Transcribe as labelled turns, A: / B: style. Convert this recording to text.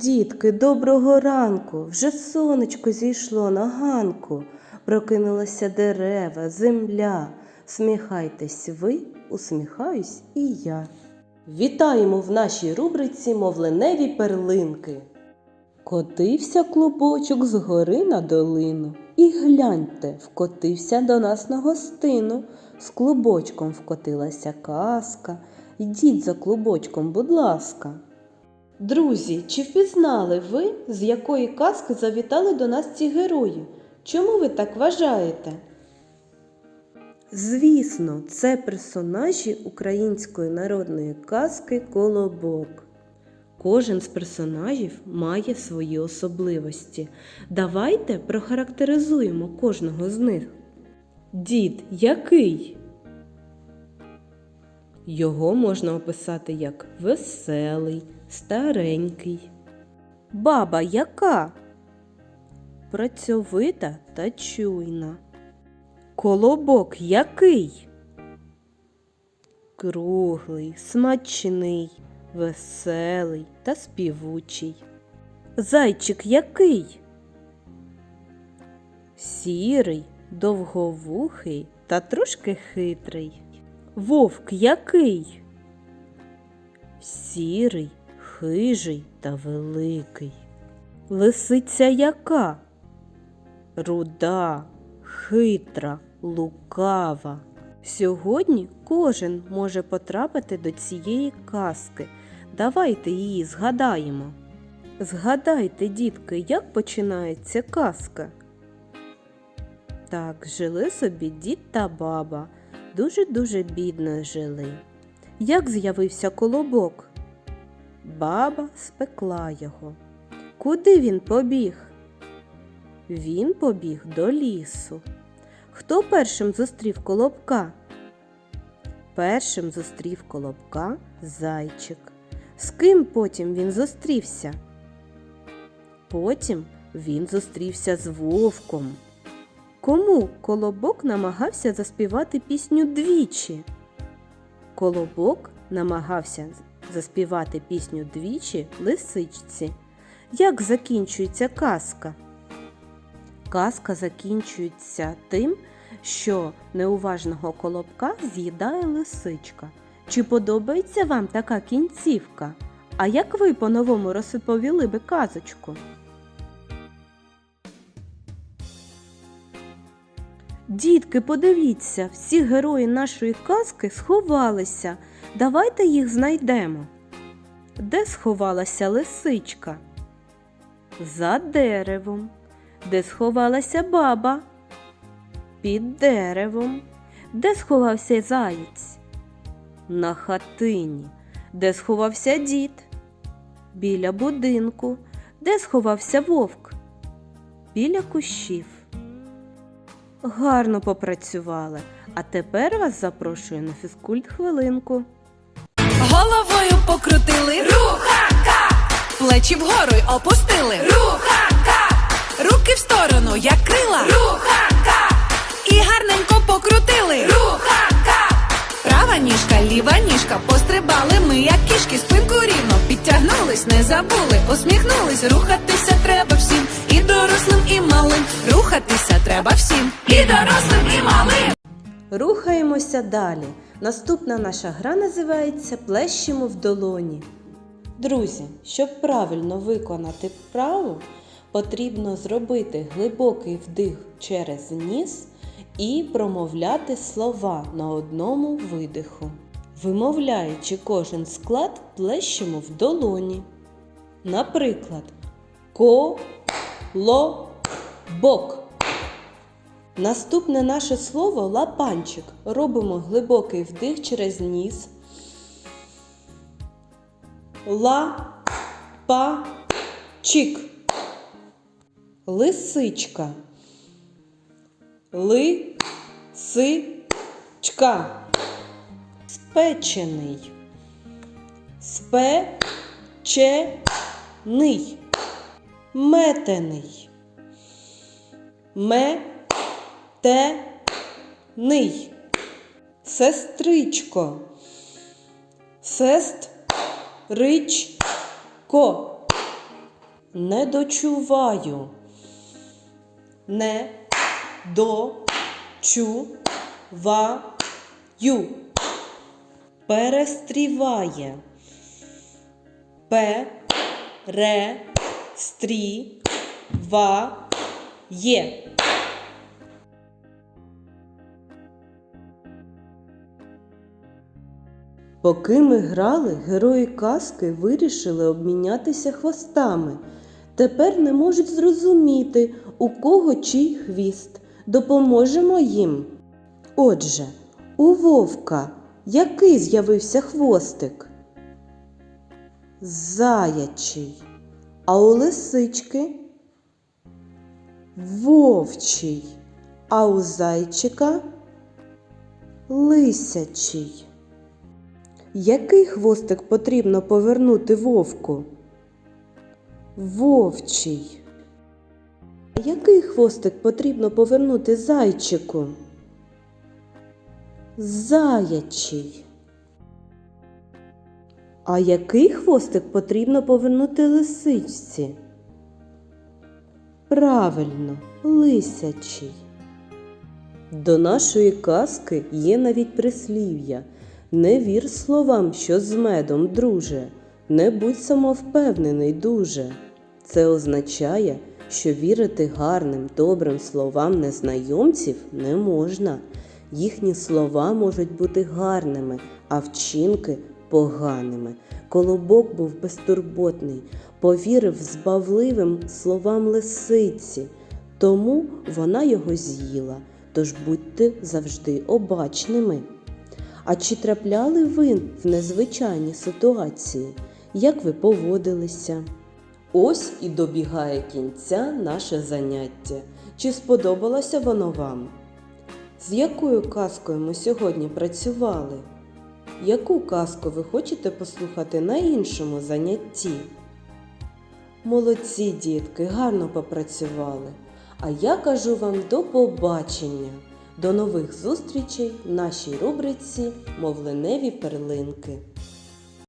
A: Дітки, доброго ранку, вже сонечко зійшло на ганку, прокинулися дерева, земля. Сміхайтесь ви, усміхаюсь і я. Вітаємо в нашій рубриці мовленеві перлинки. Котився клубочок з гори на долину. І гляньте, вкотився до нас на гостину. З клубочком вкотилася казка. Йдіть за клубочком, будь ласка. Друзі, чи впізнали ви, з якої казки завітали до нас ці герої? Чому ви так вважаєте? Звісно, це персонажі української народної казки Колобок. Кожен з персонажів має свої особливості. Давайте прохарактеризуємо кожного з них. Дід який? Його можна описати як веселий, старенький. Баба яка? Працьовита та чуйна. Колобок який? Круглий, смачний, веселий та співучий. Зайчик який? Сірий, довговухий та трошки хитрий. Вовк який? Сірий, хижий та великий. Лисиця яка? Руда, хитра, лукава. Сьогодні кожен може потрапити до цієї казки. Давайте її згадаємо. Згадайте, дітки, як починається казка. Так, жили собі дід та баба. Дуже-дуже бідно жили. Як з'явився колобок? Баба спекла його. Куди він побіг? Він побіг до лісу. Хто першим зустрів колобка? Першим зустрів колобка зайчик. З ким потім він зустрівся? Потім він зустрівся з вовком. Кому колобок намагався заспівати пісню двічі? Колобок намагався заспівати пісню двічі лисичці. Як закінчується казка? Казка закінчується тим, що неуважного колобка з'їдає лисичка. Чи подобається вам така кінцівка? А як ви по-новому розповіли би казочку? Дітки, подивіться, всі герої нашої казки сховалися. Давайте їх знайдемо. Де сховалася лисичка? За деревом. Де сховалася баба? Під деревом. Де сховався заєць? На хатині. Де сховався дід? Біля будинку. Де сховався вовк? Біля кущів. Гарно попрацювали. А тепер вас запрошую на фізкульт хвилинку.
B: Головою покрутили, руханка, плечі вгору й опустили, руханка, руки в сторону, як крила, руханка, і гарненько покрутили, руханка, права ніжка, ліва ніжка, пострибали ми, як кішки, спинку рівно, підтягнулись, не забули, усміхнулись, рухатися треба всім, і дорослим, і малим, рухатися треба всім, і дорослим, і малим.
A: Рухаємося далі. Наступна наша гра називається Плещемо в долоні. Друзі, щоб правильно виконати вправу, потрібно зробити глибокий вдих через ніс і промовляти слова на одному видиху. Вимовляючи кожен склад, плещемо в долоні. Наприклад, ко-ло-бок. Наступне наше слово лапанчик. Робимо глибокий вдих через ніс. Ла па чик. Лисичка. Ли си чка. Спечений. Спечений. Метений. Ме те ний. Сестричко. Сест рич. Не дочуваю. Не до чу ва ю. Перестріває. Поки ми грали, герої казки вирішили обмінятися хвостами. Тепер не можуть зрозуміти, у кого чий хвіст. Допоможемо їм. Отже, у вовка який з'явився хвостик? Заячий. А у лисички? Вовчий. А у зайчика? Лисячий. Який хвостик потрібно повернути вовку? Вовчий. А Який хвостик потрібно повернути зайчику? Заячий. А який хвостик потрібно повернути лисичці? Правильно, лисячий. До нашої казки є навіть прислів'я. Не вір словам, що з медом, друже, не будь самовпевнений дуже. Це означає, що вірити гарним, добрим словам незнайомців не можна. Їхні слова можуть бути гарними, а вчинки поганими. Колобок був безтурботний, повірив збавливим словам лисиці, тому вона його з'їла. Тож будьте завжди обачними. А чи трапляли ви в незвичайні ситуації? Як ви поводилися? Ось і добігає кінця наше заняття. Чи сподобалося воно вам? З якою казкою ми сьогодні працювали? Яку казку ви хочете послухати на іншому занятті? Молодці, дітки, гарно попрацювали. А я кажу вам до побачення. До нових зустрічей в нашій рубриці Мовленеві перлинки.